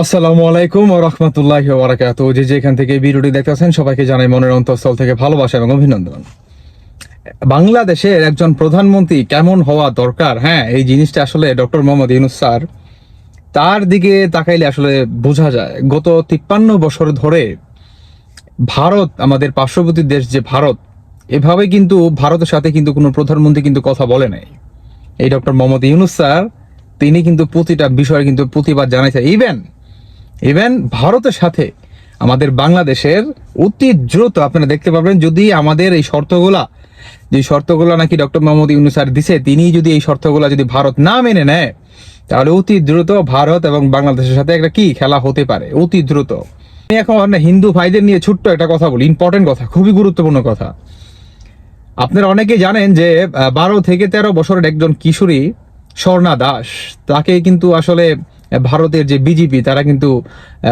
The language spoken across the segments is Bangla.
আসসালামু আলাইকুম ও রহমতুল্লাহ বারাকাত যে যেখান থেকে ভিডিওটি দেখতেছেন, সবাইকে জানাই মনের অন্তঃস্থল থেকে ভালোবাসা এবং অভিনন্দন। বাংলাদেশের একজন প্রধানমন্ত্রী কেমন হওয়া দরকার? হ্যাঁ এই জিনিসটা আসলে ডক্টর মোহাম্মদ ইউনুস স্যার, তার দিকে তাকাইলে আসলে বোঝা যায়। গত তিপ্পান্ন বছর ধরে ভারত, আমাদের পার্শ্ববর্তী দেশ যে ভারত, এভাবে কিন্তু ভারতের সাথে কিন্তু কোনো প্রধানমন্ত্রী কিন্তু কথা বলে নাই। এই ডক্টর মোহাম্মদ ইউনুস স্যার, তিনি কিন্তু প্রতিটা বিষয়ে কিন্তু প্রতিবাদ জানাইছে। ইভেন ইভেন ভারতের সাথে আমাদের বাংলাদেশের অতি দ্রুত আপনারা দেখতে পাবেন, যদি আমাদের এই শর্তগুলা, যে শর্তগুলো নাকি ডক্টর মোহাম্মদ ইউনুস স্যার দিছে, তিনি যদি এই শর্তগুলা যদি ভারত না মেনে নেয়, তাহলে অতি দ্রুত ভারত এবং বাংলাদেশের সাথে একটা কি খেলা হতে পারে? অতি দ্রুত। আমি এখন হিন্দু ভাইদের নিয়ে ছোট্ট একটা কথা বলি ইম্পর্টেন্ট কথা, খুবই গুরুত্বপূর্ণ কথা। আপনারা অনেকেই জানেন যে বারো থেকে তেরো বছরের একজন কিশোরী স্বর্ণা দাস, তাকে কিন্তু আসলে ভারতের যে বিজেপি তারা কিন্তু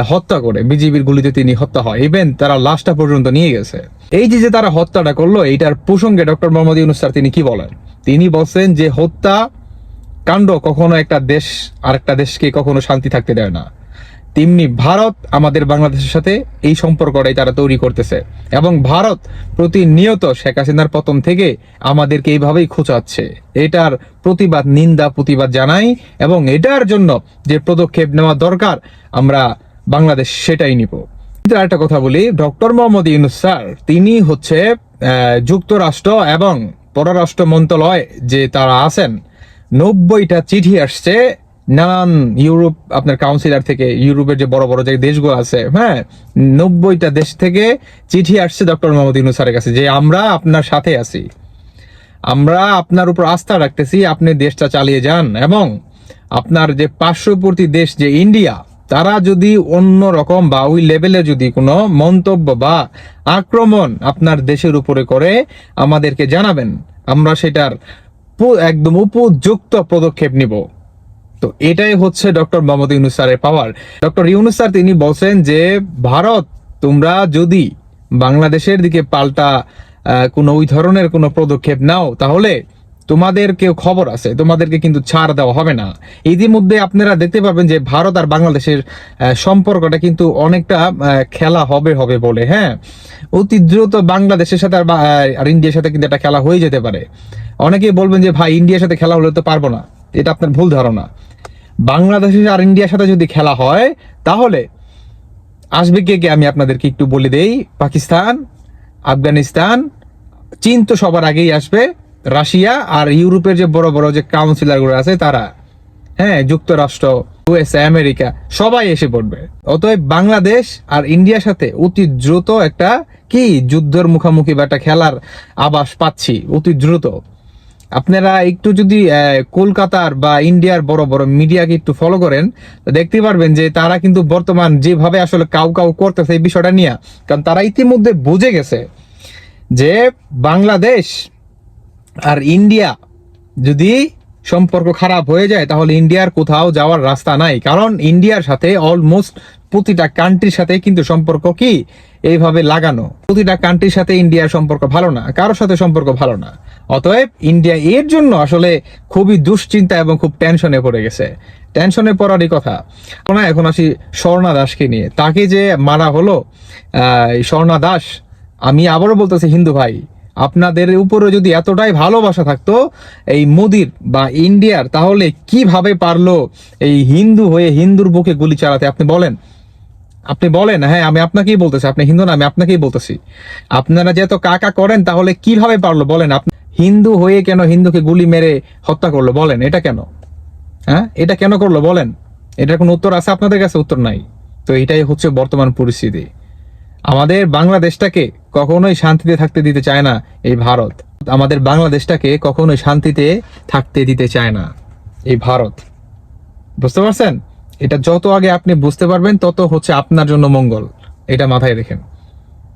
হত্যা করে। বিজেপির গুলিতে তিনি হত্যা হয়। ইভেন তারা লাশটা পর্যন্ত নিয়ে গেছে। এই যে যে তারা হত্যাটা করল, এইটার প্রসঙ্গে ডক্টর মোহাম্মদ ইউনুস স্যার তিনি কি বলেন? তিনি বলছেন যে হত্যা কাণ্ড কখনো একটা দেশ আর একটা দেশকে কখনো শান্তি থাকতে দেয় না। তেমনি ভারত আমাদের বাংলাদেশের সাথে এই সম্পর্কটাই তারা তৈরি করতেছে। এবং ভারত প্রতিনিয়ত শেখ হাসিনার পতন থেকে আমাদেরকে এইভাবেই খোঁচাচ্ছে। এটার প্রতিবাদ, নিন্দা, প্রতিবাদ জানাই এবং এটার জন্য যে পদক্ষেপ নেওয়া দরকার, আমরা বাংলাদেশ সেটাই নিব। একটা কথা বলি, ডক্টর মোহাম্মদ ইউনুস স্যার, তিনি হচ্ছে যুক্তরাষ্ট্র এবং পররাষ্ট্র মন্ত্রণালয় যে তারা আছেন, নব্বইটা চিঠি আসছে নানান ইউরোপ, আপনার কাউন্সিলর থেকে, ইউরোপের যে বড় বড় যে দেশগুলো আছে হ্যাঁ নব্বইটা দেশ থেকে চিঠি আসছে ডক্টর মোহাম্মদ ইউনুস স্যারের কাছে যে আমরা আপনার সাথে আছি। আমরা আপনার উপর আস্থা রাখতেছি, আপনি দেশটা চালিয়ে যান এবং আপনার যে পার্শ্ববর্তী দেশ যে ইন্ডিয়া, তারা যদি অন্য রকম বা ওই লেভেলে যদি কোনো মন্তব্য বা আক্রমণ আপনার দেশের উপরে করে, আমাদেরকে জানাবেন। আমরা সেটার একদম উপযুক্ত পদক্ষেপ নিব। তো এটাই হচ্ছে ডক্টর মোহাম্মদ ইউনুস স্যারের পাওয়ার ডক্টর ইউনুস স্যার, তিনি বলছেন যে, ভারত, তোমরা যদি বাংলাদেশের দিকে পাল্টা কোনো ওই ধরনের কোনো পদক্ষেপ নাও, তাহলে তোমাদেরকে খবর আছে, তোমাদেরকে কিন্তু ছাড় দেওয়া হবে না। ইতিমধ্যে আপনারা দেখতে পাবেন যে, ভারত আর বাংলাদেশের সম্পর্কটা কিন্তু অনেকটা খেলা হবে হবে বলে হ্যাঁ? অতি দ্রুত বাংলাদেশের সাথে আর ইন্ডিয়ার সাথে কিন্তু একটা খেলা হয়ে যেতে পারে। অনেকেই বলবেন যে, ভাই, ইন্ডিয়ার সাথে খেলা হলে তো পারব না। এটা আপনার ভুল ধারণা। বাংলাদেশের আর ইন্ডিয়ার সাথে যদি খেলা হয়, তাহলে আসবে কে কে আমি আপনাদেরকে একটু বলে দেই। পাকিস্তান, আফগানিস্তান, চীন তো সবার আগেই আসবে। রাশিয়া আর ইউরোপের যে বড় বড় যে কাউন্সিলরগুলো আছে তারা। হ্যাঁ যুক্তরাষ্ট্র ইউএসএ আমেরিকা, সবাই এসে পড়বে। অতএব বাংলাদেশ আর ইন্ডিয়ার সাথে অতি দ্রুত একটা কি যুদ্ধের মুখোমুখি বা একটা খেলার আভাস পাচ্ছি। অতি দ্রুত। আপনারা একটু যদি কলকাতার বা ইন্ডিয়ার বড় বড় মিডিয়াকে একটু ফলো করেন দেখতে পারবেন যে তারা কিন্তু বর্তমান যেভাবে আসলে কাউ কাউ করতেছে এই বিষয়টা নিয়ে। কারণ তারা ইতিমধ্যে বুঝে গেছে যে বাংলাদেশ আর ইন্ডিয়া যদি সম্পর্ক খারাপ হয়ে যায়, তাহলে ইন্ডিয়ার কোথাও যাওয়ার রাস্তা নাই। কারণ ইন্ডিয়ার সাথে অলমোস্ট প্রতিটা কান্ট্রির সাথে কিন্তু সম্পর্ক কি? এইভাবে লাগানো। প্রতিটা কান্ট্রির সাথে ইন্ডিয়ার সম্পর্ক ভালো না, কারোর সাথে সম্পর্ক ভালো না। অতএব ইন্ডিয়া এর জন্য আসলে খুবই দুশ্চিন্তা এবং খুব টেনশনে পড়ে গেছে। টেনশনে পড়ারই কথা। না এখন আসি স্বর্ণা দাসকে নিয়ে। তাকে যে মারা হলো স্বর্ণা দাস, আমি আবারও বলতেছি, হিন্দু ভাই, আপনাদের উপরে যদি এতটাই ভালোবাসা থাকতো, এই মোদির বা ইন্ডিয়ার, তাহলে কীভাবে পারল এই হিন্দু হয়ে হিন্দুর বুকে গুলি চালাতে? আপনি বলেন। আপনি বলেন হ্যাঁ আমি আপনাকেই বলতেছি, আপনি হিন্দু না, আমি আপনাকেই বলতেছি। আপনারা যে যেহেতু কাকা করেন, তাহলে কীভাবে পারল? বলেন, আপনি হিন্দু হয়ে কেন হিন্দুকে গুলি মেরে হত্যা করল? বলেন, এটা কেন? হ্যাঁ? এটা কেন করল? বলেন। এটার কোনো উত্তর আছে? আপনাদের কাছে উত্তর নাই। তো এটাই হচ্ছে বর্তমান পরিস্থিতি। আমাদের বাংলাদেশটাকে কখনোই শান্তিতে থাকতে দিতে চায় না এই ভারত। আমাদের বাংলাদেশটাকে কখনোই শান্তিতে থাকতে দিতে চায় না এই ভারত। বুঝতে পারছেন? এটা যত আগে আপনি বুঝতে পারবেন, তত হচ্ছে আপনার জন্য মঙ্গল। এটা মাথায় রেখেন।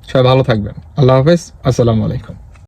সবাই ভালো থাকবেন। আল্লাহ হাফেজ। আসসালামু আলাইকুম।